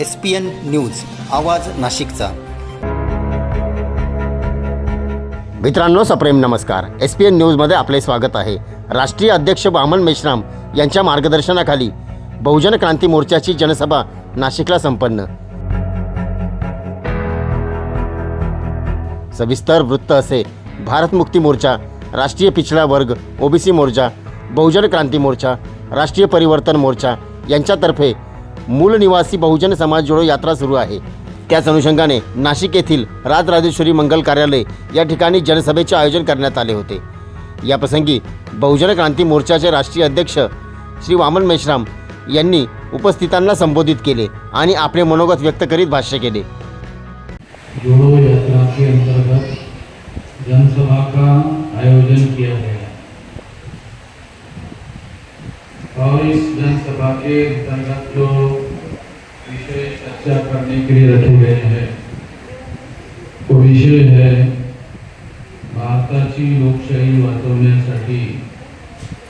S P N news आवाज नाशिकचा. मित्रांनो सप्रेम नमस्कार. एस पी एन न्यूजमध्ये आपले स्वागत आहे. राष्ट्रीय अध्यक्ष वामन मेश्राम यांच्या मार्गदर्शनाखाली बहुजन क्रांती मोर्चाची जनसभा नाशिकला संपन्न. सविस्तर वृत्त असे. भारत मुक्ती मोर्चा राष्ट्रीय पिछडा वर्ग ओबीसी मोर्चा बहुजन क्रांती मोर्चा राष्ट्रीय परिवर्तन मोर्चा यांच्यातर्फे मूल निवासी बहुजन समाज जोडो यात्रा सुरू आहे. त्याच अनुषंगाने नाशिक येथील राजराजेश्वरी मंगल कार्यालय या ठिकाणी जनसभेचे आयोजन करण्यात आले होते. याप्रसंगी बहुजन क्रांती मोर्चाचे राष्ट्रीय अध्यक्ष श्री वामन मेश्राम यांनी उपस्थितांना संबोधित केले आणि आपले मनोगत व्यक्त करीत भाष्य केले. जोड़ो यात्रा के अंतर्गत जनसभा का आयोजन किया गया और इस जन के अंतर्गत जो विषय चर्चा करने के लिए रखे गए हैं तो विषय है। भारताची लोकशाही वाचवण्यासाठी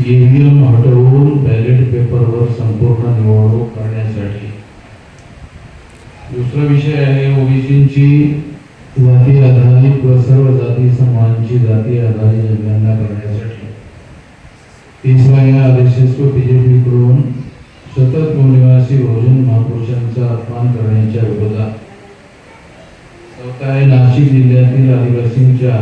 ईव्हीएम हटवून बॅलेट पेपरवर संपूर्ण निवडणूक करण्यासाठी दुसरा विषय आहे ओबीसींची जाती आधारित व सर्व जाती समाजांची जाती आधारित जनगणना करण्यासाठी तिसरा या आदेशस्व बीजेपी कडून सतत निवासी बहुजन महापुरुषांचा अपमान करण्याच्या विरोधात चौथा नाशिक जिल्ह्यातील आदिवासींच्या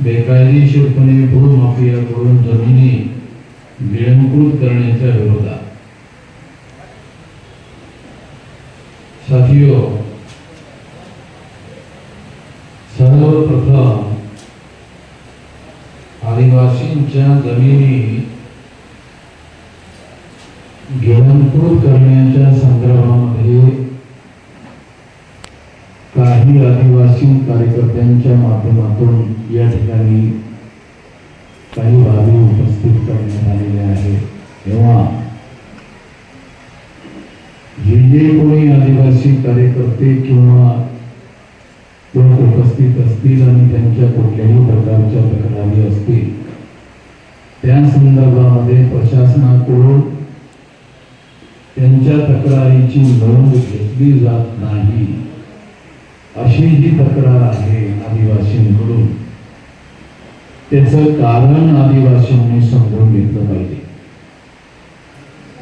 बेकायदेशीरपणे भूमाफियाकडून जमिनी गिळंकृत करण्याच्या विरोधात. साथियों सर्वप्रथम आदिवासींच्या जमिनी गिळंकृत करण्याच्या संदर्भामध्ये काही आदिवासी कार्यकर्त्यांच्या माध्यमातून या ठिकाणी काही बाबी उपस्थित करण्यात आलेल्या आहेत. तेव्हा जे जे कोणी आदिवासी कार्यकर्ते किंवा लोक उपस्थित असतील आणि त्यांच्या कुठल्याही प्रकारच्या तक्रारी असतील त्या संदर्भामध्ये प्रशासनाकडून त्यांच्या तक्रारीची नोंद घेतली जात नाही. अशी जी तक्रार आहे आदिवासींकडून. त्याचं कारण आदिवासींनी समजून घेतलं पाहिजे.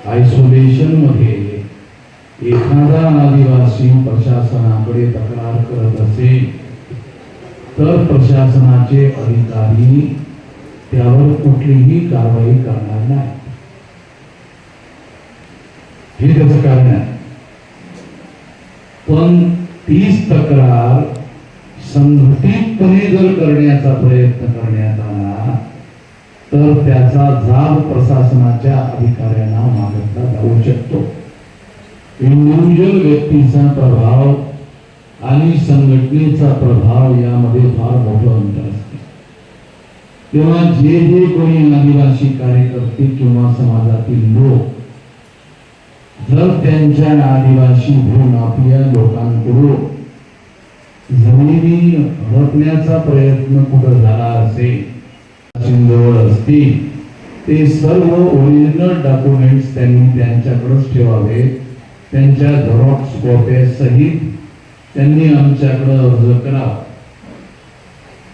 आयसोलेशनमध्ये एखादा आदिवासी प्रशासनाकडे तक्रार करत असेल तर प्रशासनाचे अधिकारी त्यावर कुठलीही कारवाई करणार नाही हे त्याचं कारण आहे पण तीच तक्रार संघटितपणे जर करण्याचा प्रयत्न करण्यात आला तर त्याचा जाब प्रशासनाच्या अधिकाऱ्यांना मागितला जाऊ शकतो. इंडिव्हिज्युअल व्यक्तीचा प्रभाव आणि संघटनेचा प्रभाव यामध्ये फार मोठं अंतर असते. तेव्हा जे जे कोणी आदिवासी कार्यकर्ते किंवा समाजातील लोक जर त्यांच्या आदिवासी भूमाफिया लोकांकडून जमिनी हडपण्याचा प्रयत्न कुठं झाला असेल जवळ असतील ते सर्व ओरिजिनल डॉक्युमेंट्स त्यांनी त्यांच्याकडंच ठेवावे. त्यांच्या झेरॉक्स कॉप्या सहित त्यांनी आमच्याकडं अर्ज करावा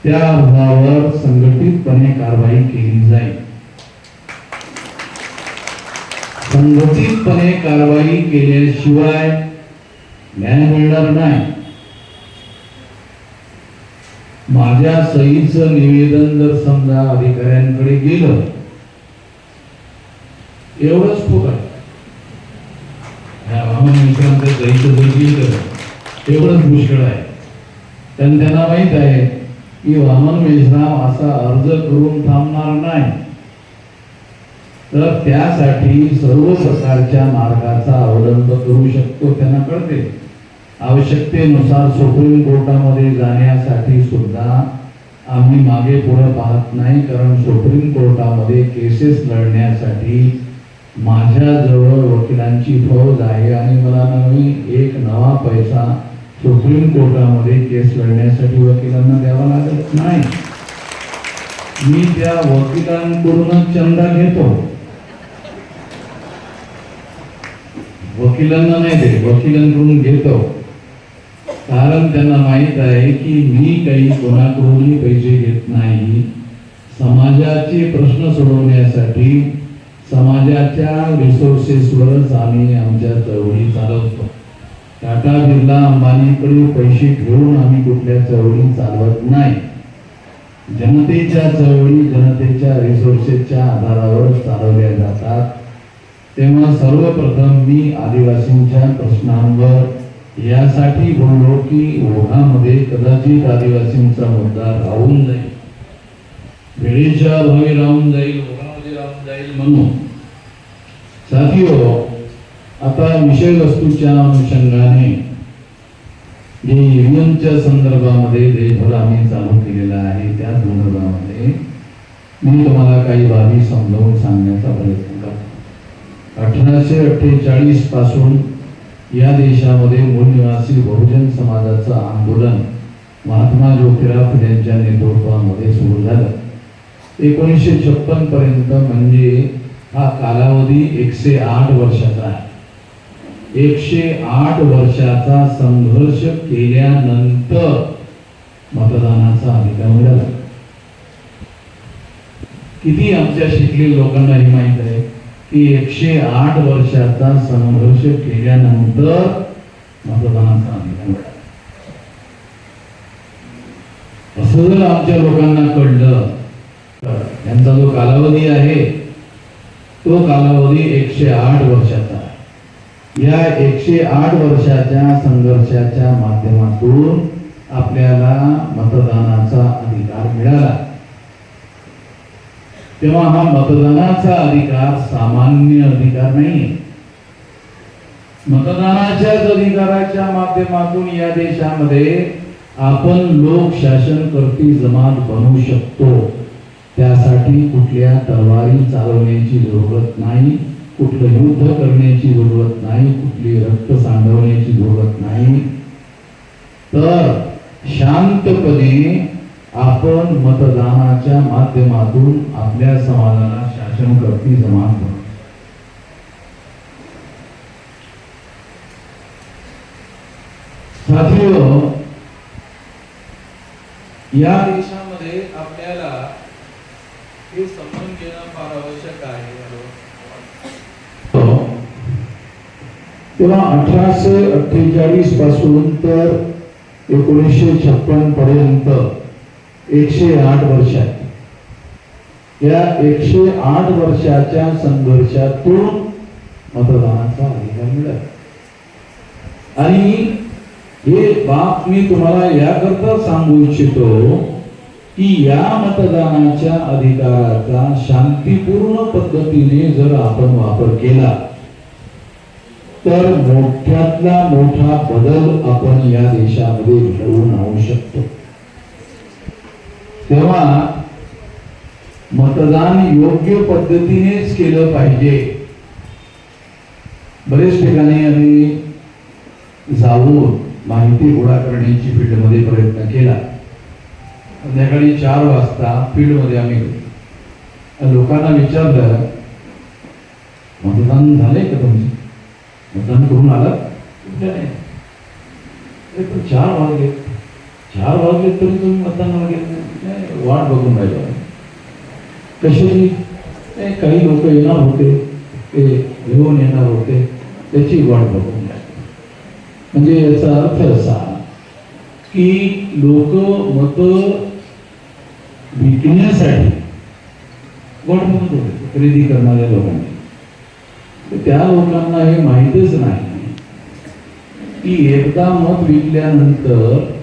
त्या अर्जावर संघटितपणे कारवाई केली जाईल संघटितपणे कारवाई केल्याशिवाय न्याय मिळणार नाही. माझ्या सहीचं निवेदन जर समजा अधिकाऱ्यांकडे गेलं एवढंच खूप आहे. मित्रांचं सहीचं जर गेलं एवढंच पुष्कळ आहे. त्यांना माहीत आहे की वामन मेश्राम असा अर्ज करून थांबणार नाही. तर त्यासाठी सर्व प्रकारच्या मार्गाचा अवलंब करू शकतो त्यांना कळते. आवश्यकतेनुसार सुप्रीम कोर्टामध्ये जाण्यासाठी सुद्धा आम्ही मागे पुढे पाहत नाही कारण सुप्रीम कोर्टामध्ये केसेस लढण्यासाठी माझ्याजवळ वकिलांची फौज आहे आणि मला नवी एक नवा पैसा सुप्रीम कोर्टामध्ये केस लढण्यासाठी वकिलांना द्यावा लागत नाही. मी त्या वकिलांकडूनच चंदा घेतो. वकिलांना नाही देत वकिलांकडून घेतो. कारण त्यांना माहीत आहे की मी काही कोणाकडूनही पैसे घेत नाही. समाजाचे प्रश्न सोडवण्यासाठी समाजाच्या रिसोर्सेसवरच आम्ही आमच्या चळवळी चालवतो. टाटा बिर्ला अंबानीकडे पैसे घेऊन आम्ही कुठल्या चळवळी चालवत नाही. जनतेच्या चळवळी जनतेच्या रिसोर्सेसच्या आधारावर चालवल्या जातात. तेव्हा सर्वप्रथम मी आदिवासींच्या प्रश्नांवर यासाठी बोललो की ओढामध्ये कदाचित आदिवासींचा मुद्दा राहून जाईल. वेळेच्या भावी राहून जाईल ओढामध्ये राहून जाईल म्हणून. साथीहो आता विषय वस्तूच्या अनुषंगाने जे ईव्हीएमच्या संदर्भामध्ये देशभर आम्ही चालू केलेला आहे त्या संदर्भामध्ये मी तुम्हाला काही बाबी समजावून सांगण्याचा प्रयत्न करतो. अठराशे अठ्ठेचाळीसपासून या देशामध्ये मूलनिवासी बहुजन समाजाचं आंदोलन महात्मा ज्योतिराव फुलेंच्या नेतृत्वामध्ये सुरू झालं. एकोणीसशे छप्पन पर्यंत म्हणजे हा कालावधी एकशे आठ वर्षाचा आहे. एकशे आठ वर्षाचा संघर्ष केल्यानंतर मतदानाचा अधिकार मिळाला. किती आमच्या शिकलेल्या लोकांना हे माहीत आहे? की एकशे आठ वर्षाचा संघर्ष केल्यानंतर मतदानाचा अधिकार मिळाला. असं जर आमच्या लोकांना कळलं तर यांचा जो कालावधी आहे तो कालावधी एकशे आठ वर्षाचा आहे. या एकशे आठ वर्षाच्या संघर्षाच्या माध्यमातून आपल्याला मतदानाचा अधिकार मिळाला. तेव्हा हा मतदानाचा अधिकार सामान्य अधिकार नाही मतदानाच्याच अधिकाराच्या माध्यमातून या देशामध्ये आपण लोक शासन करती जमात बनवू शकतो. त्यासाठी कुठल्या तलवारी चालवण्याची जरूरत नाही कुठलं युद्ध करण्याची जरूरत नाही कुठली रक्त सांडवण्याची जरूरत नाही. तर शांतपणे आपण मतदानाच्या माध्यमातून आपल्या समाजाला शासन करती जमा बनवू या देशामध्ये आपल्याला हे समजून घेणं फार आवश्यक आहे. तेव्हा अठराशे अठ्ठेचाळीसपासून तर एकोणीसशे छप्पन पर्यंत एकशे आठ वर्षात. या एकशे आठ वर्षाच्या संघर्षातून मतदानाचा अधिकार मिळाला. आणि हे बाब मी तुम्हाला याकरता सांगू इच्छितो की या मतदानाच्या अधिकाराचा शांतीपूर्ण पद्धतीने जर आपण वापर केला तर मोठ्यातला मोठा बदल आपण या देशामध्ये घडवून आणू शकतो. तेव्हा मतदान योग्य पद्धतीनेच केलं पाहिजे. बरेच ठिकाणी आम्ही जाऊन माहिती गोळा करण्याची फील्डमध्ये प्रयत्न केला. संध्याकाळी चार वाजता फील्डमध्ये आम्ही गेलो. लोकांना विचारलं मतदान झालंय का तुमचं? मतदान करून आलं कुठे नाही. चार वाजले चार वाजले तरी तुम्ही मतदानाला गेले वाट बघून राहिलो. तशी "नाही, काही लोक येणार होते ते घेऊन येणार होते त्याची वाट बघून म्हणजे याचा अर्थ असा की लोक मत विकण्यासाठी वाट बघत होते खरेदी करणाऱ्या लोकांनी त्या लोकांना हे माहीतच नाही. की एकदा मत विकल्यानंतर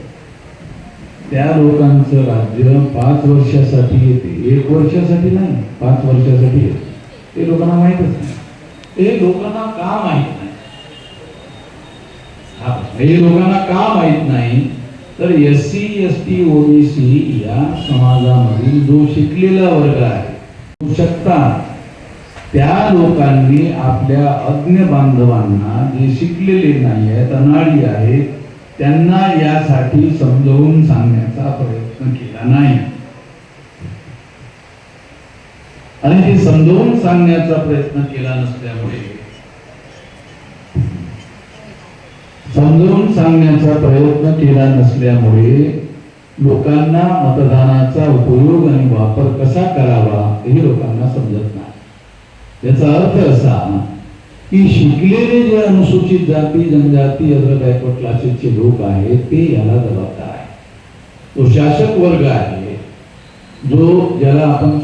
त्या लोकांचं राज्य पाच वर्षासाठी येते. एक वर्षासाठी नाही पाच वर्षासाठी येते. ते लोकांना माहीतच नाही. ते लोकांना का माहीत नाही? हा, हे लोकांना का माहीत नाही? तर S C S T OBC या समाजामधील जो शिकलेला वर्ग आहे शकता त्या लोकांनी आपल्या अज्ञ बांधवांना जे शिकलेले नाही आहेत अनाडी आहेत त्यांना यासाठी समजावून सांगण्याचा प्रयत्न केला नाही. आणि ते समजावून सांगण्याचा प्रयत्न केला नसल्यामुळे समजवून सांगण्याचा प्रयत्न केला नसल्यामुळे लोकांना मतदानाचा उपयोग आणि वापर कसा करावा हे लोकांना समजत नाही. याचा अर्थ असा की शिकलेले जे अनुसूचित जाती जनजाती अदर बॅकवर्ड क्लासेसचे लोक आहेत ते याला जबाबदार आहे तो शासक वर्ग आहे जो ज्याला आपण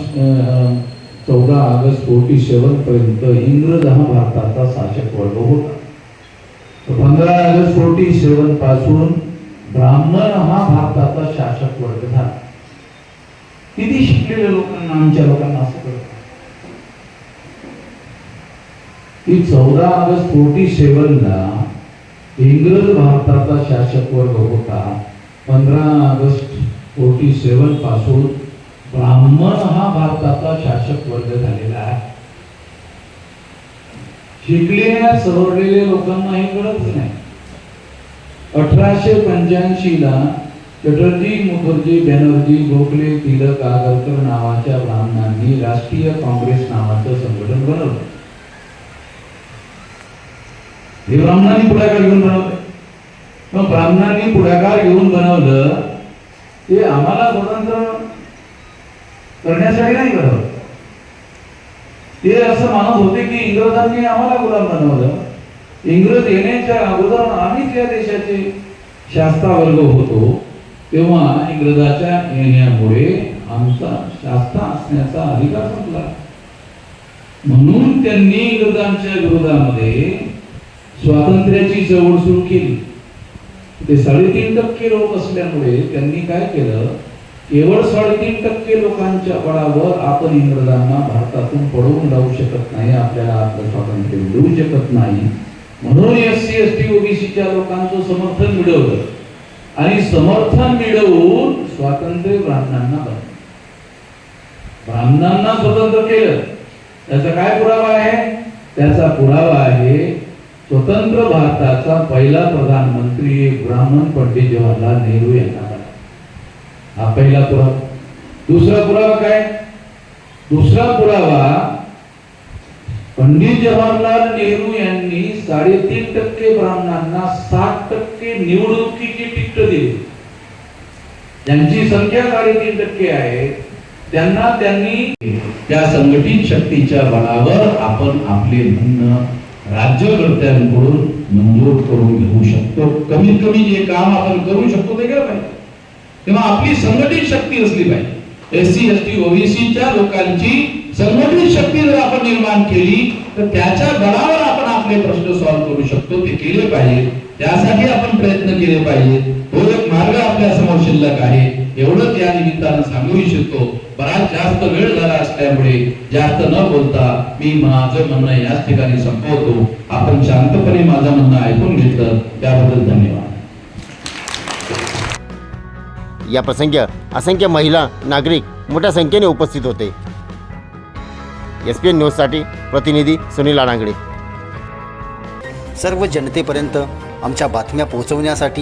चौदा ऑगस्ट फोर्टी सेवन पर्यंत इंग्रज हा भारताचा शासक वर्ग होता. पंधरा ऑगस्ट फोर्टी सेवनपासून ब्राह्मण हा भारताचा शासक वर्ग झाला. किती शिकलेल्या लोकांना आमच्या लोकांना असं करत की चौदा ऑगस्ट फोर्टी सेवनला इंग्रज भारताचा शासक वर्ग होता. पंधरा ऑगस्ट फोर्टी सेवनपासून ब्राह्मण हा भारताचा शासक वर्ग झालेला आहे. शिकलेल्या सवरलेल्या लोकांना हे कळत नाही. अठराशे पंच्याऐंशीला चटर्जी मुखर्जी बॅनर्जी गोखले तिलक आगरकर नावाच्या ब्राह्मणांनी राष्ट्रीय काँग्रेस नावाचं संघटन बनवलं. हे ब्राह्मणांनी पुढाकार घेऊन बनवलं मग ब्राह्मणांनी पुढाकार घेऊन बनवलं ते आम्हाला स्वतंत्र करण्यासाठी नाही करावं ते असं मानत होते की इंग्रजांनी आम्हाला गुलाम बनवलं. इंग्रज येण्याच्या अगोदर आम्हीच या देशाचे शास्त्रावर्ग होतो तेव्हा इंग्रजाच्या येण्यामुळे आमचा शास्त्र असण्याचा अधिकार संपला. म्हणून त्यांनी इंग्रजांच्या विरोधामध्ये स्वातंत्र्याची जवळ सुरू केली. ते साडेतीन टक्के लोक असल्यामुळे त्यांनी काय केलं? केवळ साडेतीन टक्के लोकांच्या बळावर आपण इंग्रजांना भारतातून पळवून लावू शकत नाही आपल्याला आपलं स्वातंत्र्य मिळवू शकत नाही. म्हणून एस सी एस टी ओबीसीच्या लोकांचं समर्थन मिळवलं. आणि समर्थन मिळवून स्वातंत्र्य ब्राह्मणांना बनवलं. ब्राह्मणांना स्वतंत्र केलं. त्याचा काय पुरावा आहे? त्याचा पुरावा आहे स्वतंत्र भारताचा पहिला प्रधानमंत्री ब्राह्मण पंडित जवाहरलाल नेहरू यांना बनला हा पहिला पुरावा. दुसरा पुरावा काय? दुसरा पुरावा पंडित जवाहरलाल नेहरू यांनी साडेतीन टक्के ब्राह्मणांना सात टक्के निवडणुकीची तिकीट दिली. ज्यांची संख्या साडेतीन टक्के आहे त्यांना त्यांनी त्या संघटित शक्तीच्या बळावर आपण आपले म्हणणं राज्यकर्त्यांकडून मंजूर करून घेऊ शकतो. कमीत कमी जे काम आपण करू शकतो ते केलं पाहिजे. तेव्हा आपली संघटित शक्ती असली पाहिजे. एस सी एस टी ओबीसीच्या लोकांची संघटित शक्ती जर आपण निर्माण केली तर त्याच्या बळावर आपण आपले प्रश्न सॉल्व्ह करू शकतो. ते केले पाहिजे. त्यासाठी आपण प्रयत्न केले पाहिजे. तो एक मार्ग आपल्यासमोर शिल्लक आहे. एवढंच या निमित्तानं सांगू इच्छितो बराच जास्त वेळ झाला असल्यामुळे जास्त न बोलता मी माझं म्हणणं याच ठिकाणी संपवतो. आपण शांतपणे माझं म्हणणं ऐकून घेतलं त्याबद्दल धन्यवाद. या प्रसंगी असंख्य महिला नागरिक मोठ्या संख्येने उपस्थित होते. एस पी एन न्यूजसाठी प्रतिनिधी सुनील आडांगडे सर्व जनतेपर्यंत आमच्या बातम्या पोहोचवण्यासाठी